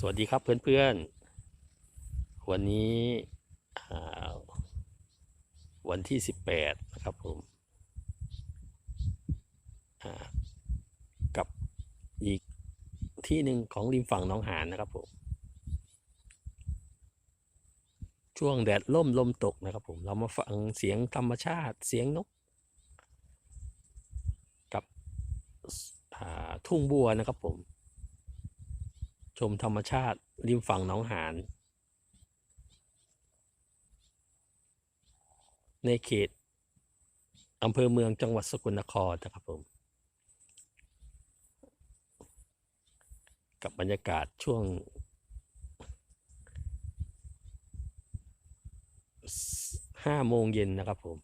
สวัสดีครับเพื่อนๆ วันนี้วันที่ 18 นะครับผมกับอีกที่หนึ่งของริมฝั่งน้องหานนะครับผม ช่วงแดดล่มลมตกนะครับผม เรามาฟังเสียงธรรมชาติเสียงนก กับทุ่งบัวนะครับผม ชมธรรมชาติริมฝั่งหนองหาน ในเขตอำเภอเมืองจังหวัดสกลนครนะครับผม กับบรรยากาศช่วง ห้าโมงเย็นนะครับผม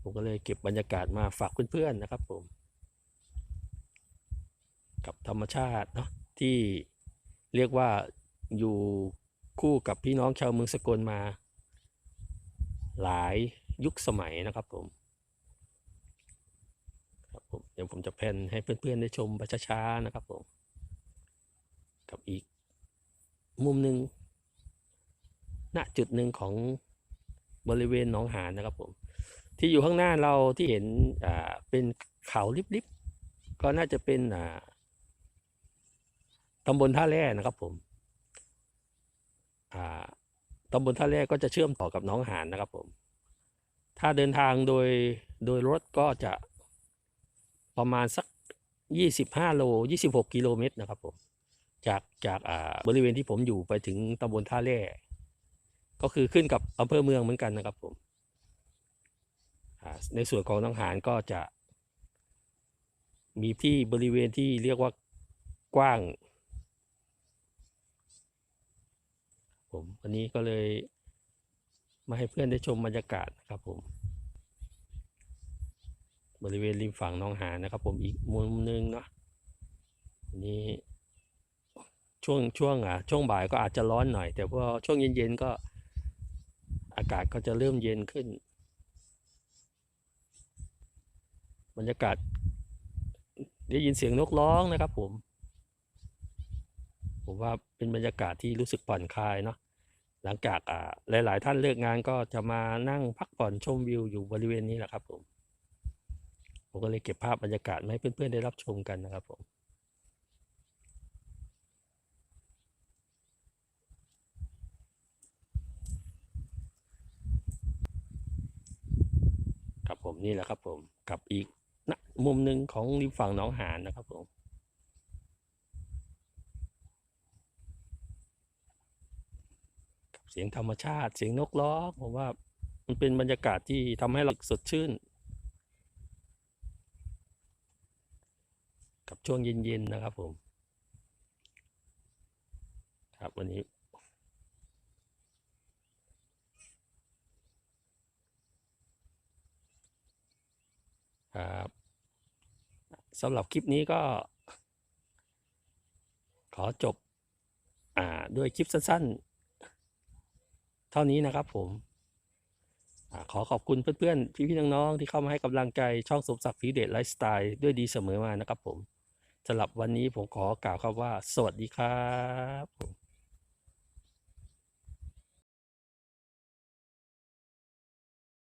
ผมก็เลยเก็บบรรยากาศมาฝากเพื่อนๆนะครับผม กับธรรมชาติเนาะ ที่เรียกว่าอยู่คู่กับพี่น้องชาวเมืองสกลมา หลายยุคสมัยนะครับผมครับผมเดี๋ยวผมจะแพนให้เพื่อนๆได้ชมไปช้าๆนะครับผมกับอีกมุมหนึ่งณจุดหนึ่งของบริเวณหนองหานนะครับผม ที่อยู่ข้างหน้าเราที่เห็นอ่าเป็นเขาลิบๆก็น่าจะเป็นอ่า ตำบลท่าแร่นะครับผมตำบลท่าแร่ก็จะเชื่อมต่อกับน้องหานนะครับผม ถ้าเดินทางโดยโดยรถก็จะประมาณสักยี่สิบห้าโลยี่สิบหกกิโลเมตรนะครับผม จากจากบริเวณที่ผมอยู่ไปถึงตำบลท่าแร่ ก็คือขึ้นกับอำเภอเมืองเหมือนกันนะครับผม ในส่วนของน้องหานก็จะ มีที่บริเวณที่เรียกว่ากว้าง ผมวันนี้ก็เลยมาให้เพื่อนได้ชมบรรยากาศนะครับผม บริเวณริมฝั่งหนองหานะครับ ผมอีกมุมหนึงเนาะวันนี้ช่วงช่วงอะช่วงบ่ายก็อาจจะร้อนหน่อย แต่พอช่วงเย็นๆก็อากาศก็จะเริ่มเย็นขึ้น บรรยากาศได้ยินเสียงนกร้องนะครับผม ผมว่าเป็นบรรยากาศที่รู้สึกผ่อนคลายเนาะ หลังจากอ่าหลาย ๆ ท่านเลิกงานก็จะมานั่งพักผ่อนชมวิวอยู่บริเวณนี้แหละครับผมผมก็เลยเก็บภาพบรรยากาศมาให้เพื่อน ๆ ได้รับชมกันนะครับผมครับผมนี่แหละครับผมกับอีกนะมุมหนึ่งของริมฝั่งหนองหานนะครับผม เสียงธรรมชาติ เสียงนกร้องผมว่า มันเป็นบรรยากาศที่ทำให้เราสดชื่น กับช่วงเย็นๆนะครับผม ครับวันนี้ครับสำหรับคลิปนี้ก็ ขอจบอ่าด้วยคลิปสั้น ๆ เท่านี้นะครับผมอขอขอบคุณเพื่อนๆ พี่ๆ น้องๆ ที่เข้ามาให้กำลังใจช่องสมศักดิ์ฟีเดตไลฟ์สไตล์ด้วยดีเสมอมานะครับผมสำหรับวันนี้ผมขอกล่าวคำว่า สวัสดีครับ